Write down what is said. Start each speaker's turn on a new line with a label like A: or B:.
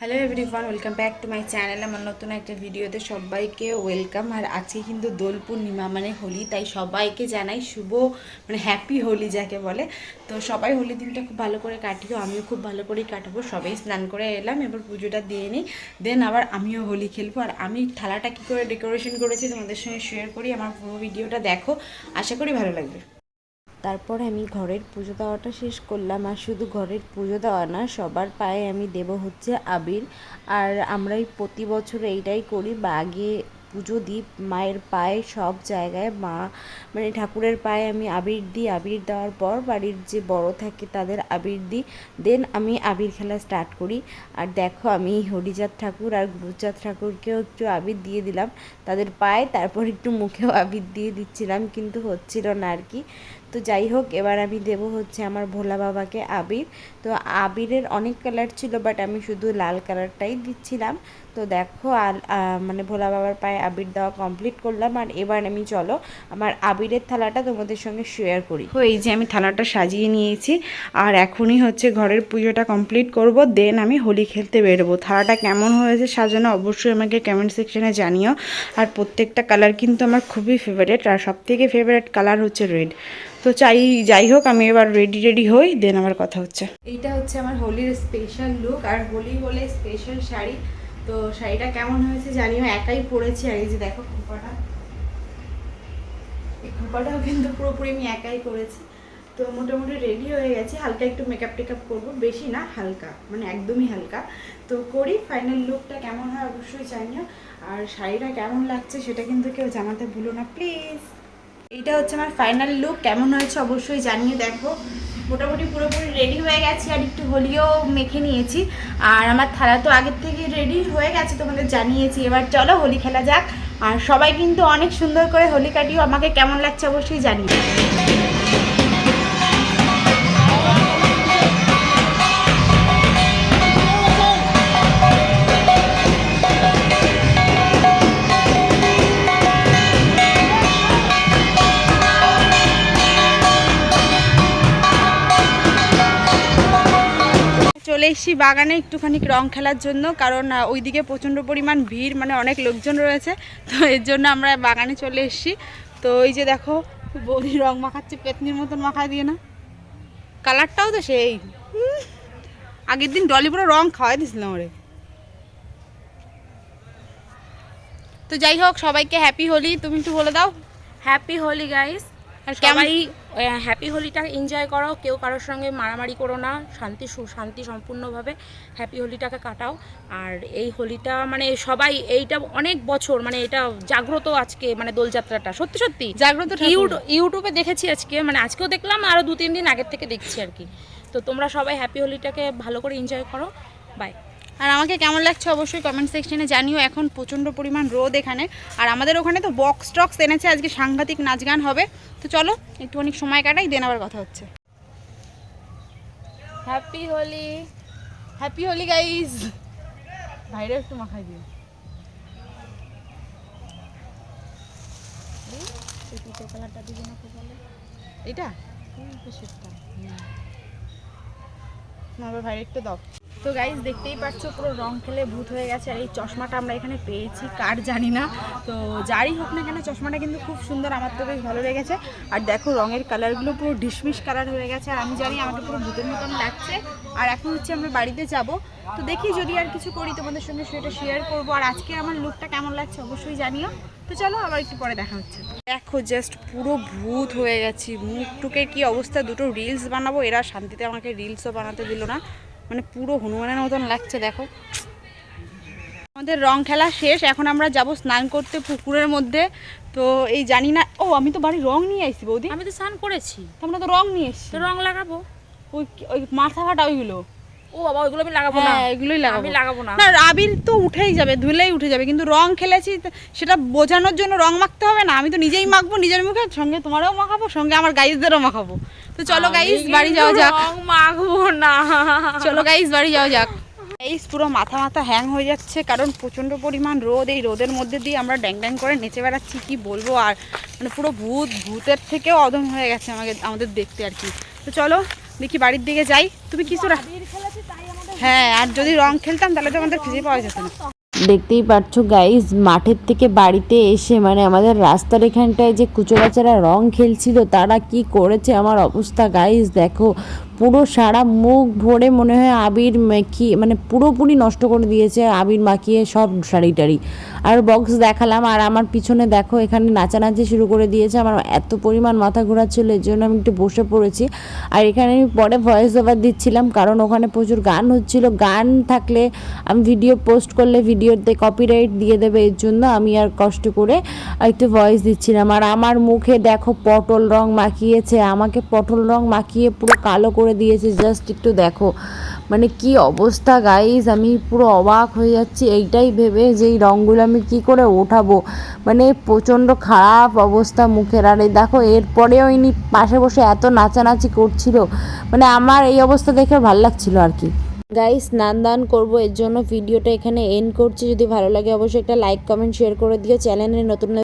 A: Hello everyone welcome back to my channel আমার নতুন একটা ভিডিওতে সবাইকে ওয়েলকাম আর আজকে কিন্তু দোল পূর্ণিমা মানে হোলি, তাই সবাইকে জানাই শুভ মানে হ্যাপি হোলি যাকে বলে। তো সবাই হোলি দিনটা খুব ভালো করে কাটিও, আমিও খুব ভালো করেই কাটাবো। সবাই স্নান করে এলাম, এবার পুজোটা দিয়ে নিই। দেন আবার আমিও হোলি খেলব। আর আমি থালাটা কী করে ডেকোরেশন করেছি তোমাদের সঙ্গে শেয়ার করি, আমার পুরো ভিডিওটা দেখো। আশা করি ভালো লাগবে।
B: তারপর আমি ঘরের পুজো দেওয়াটা শেষ করলাম। আর শুধু ঘরের পুজো দেওয়া না, সবার পায়ে আমি দেব হচ্ছে আবির। আর আমরাই প্রতি বছর এইটাই করি বা আগে পুজো দিই, মায়ের পায়ে সব জায়গায় মা মানে ঠাকুরের পায়ে আমি আবির দিই, আবির দেওয়ার পর বাড়ির যে বড় থাকে তাদের আবির দিই। দেন আমি আবির খেলা স্টার্ট করি। আর দেখো আমি হরিচাঁদ ঠাকুর আর গুরুচাঁদ ঠাকুরকেও একটু আবির দিয়ে দিলাম। তাদের পায়ে তারপর একটু মুখেও আবির দিয়ে দিচ্ছিলাম, কিন্তু হচ্ছিল না আর কি। তো যাই হোক এবার আমি দেব হচ্ছে আমার ভোলা বাবাকে আবির। তো আবিরের অনেক কালার ছিল বাট আমি শুধু লাল কালারটাই দিচ্ছিলাম। তো দেখো, আর মানে ভোলা বাবার পায়ে আবির দেওয়া কমপ্লিট করলাম। আর এবার আমি, চলো, আমার আবিরের থালাটা তোমাদের সঙ্গে শেয়ার করি।
A: তো এই যে আমি থালাটা সাজিয়ে নিয়েছি, আর এখনই হচ্ছে ঘরের পুজোটা কমপ্লিট করব। দেন আমি হোলি খেলতে বেরোবো। থালাটা কেমন হয়েছে সাজানো অবশ্যই আমাকে কমেন্ট সেকশনে জানিও। আর প্রত্যেকটা কালার কিন্তু আমার খুবই ফেভারেট আর সব থেকে ফেভারেট কালার হচ্ছে রেড তো চাই, যাই হোক, আমি এবার রেডি রেডি হই দেন আমার কথা হচ্ছে। এইটা হচ্ছে আমার হোলির স্পেশাল লুক আর হোলি বলে স্পেশাল শাড়ি। তো শাড়িটা কেমন হয়েছে জানিও, একাই পরেছি, আর এই যে দেখো খোপাটা। এই খোপাটাও কিন্তু পুরোপুরি আমি একাই করেছি তো মোটামুটি রেডি হয়ে গেছি, হালকা একটু মেকআপ টেকআপ করব, বেশি না, হালকা মানে একদমই হালকা। তো করি ফাইনাল লুকটা কেমন হয় অবশ্যই জানিও, আর শাড়িটা কেমন লাগছে সেটা কিন্তু কেউ জানাতে ভুলো না প্লিজ এইটা হচ্ছে আমার ফাইনাল লুক কেমন হয়েছে অবশ্যই জানিয়ে দেখো। মোটামুটি পুরোপুরি রেডি হয়ে গেছি আর একটু হোলিও মেখে নিয়েছি। আর আমার থালা তো আগের থেকে রেডি হয়ে গেছে, তোমাদের জানিয়েছি। এবার চলো হোলি খেলা যাক। আর সবাই কিন্তু অনেক সুন্দর করে হোলি কাটিও। আমাকে কেমন লাগছে অবশ্যই জানিয়ে চলে এসেছি বাগানে একটুখানি রং খেলার জন্য, কারণ ওইদিকে প্রচণ্ড পরিমাণ ভিড় মানে অনেক লোকজন রয়েছে, তো এর জন্য আমরা বাগানে চলে এসেছি। তো এই যে দেখো, বৌদি রং মাখাচ্ছে, পেতনির মতন মাখায় দিয়ে না। কালারটাও তো সেই। আগের দিন ডলি পুরো রং খাওয়াই দিয়েছিলাম ওরে। তো যাই হোক, সবাইকে হ্যাপি হোলি, তুমি একটু বলে দাও।
C: হ্যাপি হোলি গাইস
A: আর
C: সবাই হ্যাপি হোলিটা এনজয় করো কেউ কারোর সঙ্গে মারামারি করো না শান্তি সু- শান্তি সম্পূর্ণভাবে হ্যাপি হোলিটাকে কাটাও। আর এই হোলিটা মানে সবাই এইটা অনেক বছর মানে এটা জাগ্রত আজকে মানে দোলযাত্রাটা। সত্যি সত্যি।
A: জাগ্রত
C: ইউটিউবে দেখেছি আজকে মানে আজকেও দেখলাম আরও দু তিন দিন আগের থেকে দেখছি আর কি। তো তোমরা সবাই হ্যাপি হোলিটাকে ভালো করে এনজয় করো। বাই
A: আর আমাকে কেমন লাগছে অবশ্যই কমেন্ট সেকশনে জানিও। এখন প্রচণ্ড পরিমাণ রোদ এখানে। আর আমাদের ওখানে তো বক্স টক্স এনেছে, আজকে সাংঘাতিক নাচ গান হবে। তো চলো, একটুখানি সময় কাটাই দেন আবার কথা হচ্ছে।
C: Happy Holi
A: happy Holi guys ভাইরে একটু মাখাই দিও। এটা ভাইরে একটু দাও। তো গাইজ দেখতেই পাচ্ছ, পুরো রং খেলে ভূত হয়ে গেছে। আর এই চশমাটা আমরা এখানে পেয়েছি, কার জানি না। তো যারই হোক না কেন, চশমাটা কিন্তু খুব সুন্দর, আমার তো বেশ ভালো লেগেছে। আর দেখো, রঙের কালারগুলো পুরো ডিসমিস কালার হয়ে গেছে। আর আমি জানি আমাকে পুরো ভূতের মতন লাগছে। আর এখন হচ্ছে আমরা বাড়িতে যাব। তো দেখি যদি আর কিছু করি, তোমাদের সঙ্গে সেটা শেয়ার করব। আর আজকে আমার লুকটা কেমন লাগছে, অবশ্যই জানিও। তো চলো, আবার একটু পরে দেখা হচ্ছে। দেখো জাস্ট পুরো ভূত হয়ে গেছি। মুখ টুকের কি অবস্থা? দুটো রিলস বানাবো। এরা শান্তিতে আমাকে রিলসও বানাতে দিল না। মানে পুরো হনুমানের মতন লাগছে দেখো। আমাদের রং খেলা শেষ এখন আমরা যাব স্নান করতে পুকুরের মধ্যে। তো এই জানি না ও আমি তো বাড়ি রং নিয়ে আসছি বৌদি।
C: আমি তো স্নান করেছি।
A: আমরা তো রং নিয়ে এসছি।
C: রং লাগাবো।
A: ওই ওই মাথা ফাটা ওইগুলো?
C: ও বাবা ওইগুলো আমি লাগাবো না।
A: হ্যাঁ এগুলোই লাগাবো।
C: আমি লাগাবো না।
A: না আবির তো উঠেই যাবে ধুলেই উঠে যাবে কিন্তু রং খেলেছি সেটা বোঝানোর জন্য রং মাখতে হবে না। আমি তো নিজেই মাখবো নিজের মুখে সঙ্গে তোমারও মাখাবো সঙ্গে আমার গাইজদেরও মাখাবো। তো চলো গাইজ বাড়ি যাওয়া যাক।
C: মাখবো না।
A: চলো গাইজ বাড়ি যাওয়া যাক। গাইজ পুরো মাথা মাথা হ্যাং হয়ে যাচ্ছে কারণ প্রচণ্ড পরিমাণ রোদ। এই রোদের মধ্যে দিয়ে আমরা ড্যাং ড্যাং করে নেচে বেড়াচ্ছি কি বলব? আর মানে পুরো ভূত ভূতের থেকেও অদম হয়ে গেছে আমাকে আমাদের দেখতে আর কি। তো চলো দেখি বাড়ির দিকে যাই। তুমি কিছু হ্যাঁ আর যদি রং খেলতাম তাহলে তো আমাদের খুঁজে পাওয়া যেত না।
B: দেখতেই পাচ্ছ গাইজ মাঠের থেকে বাড়িতে এসে মানে আমাদের রাস্তার এখানটায় যে কুচোরাচারা রং খেলছিল, তারা কি করেছে? আমার অবস্থা গাইজ দেখো। পুরো সারা মুখ ভরে মনে হয় আবির মাখিয়ে মানে পুরোপুরি নষ্ট করে দিয়েছে আবির মাখিয়ে সব শাড়ি টাড়ি। আর বক্স দেখালাম, আর আমার পিছনে দেখো, এখানে নাচানাচি শুরু করে দিয়েছে। আমার এত পরিমাণ মাথা ঘোরাচ্ছিল, এর জন্য আমি একটু বসে পড়েছি। আর এখানে আমি পরে ভয়েস ওভার দিচ্ছিলাম, কারণ ওখানে প্রচুর গান হচ্ছিল। গান থাকলে আমি ভিডিও পোস্ট করলে ভিডিওতে কপিরাইট দিয়ে দেবে, এর জন্য আমি আর কষ্ট করে একটু ভয়েস দিচ্ছিলাম। আর আমার মুখে দেখো পটল রং মাখিয়েছে, আমাকে পটল রং মাখিয়ে পুরো কালো করে দিয়েছে জাস্ট একটু দেখো। মানে কি অবস্থা গাইজ আমি পুরো অবাক হয়ে যাচ্ছি। এইটাই ভেবে যে এই রঙগুলো আমি কি করে ওঠাবো? মানে প্রচণ্ড খারাপ অবস্থা মুখের। আর এই দেখো, এরপরেও ইনি পাশে বসে এত নাচানাচি করছিল। মানে আমার এই অবস্থা দেখে ভালো লাগছিল আর কি। গাইস স্নান দান করব, এর জন্য ভিডিওটা এখানে এন্ড করছি। যদি ভালো লাগে অবশ্যই একটা লাইক কমেন্ট শেয়ার করে দিও। চ্যানেলে নতুন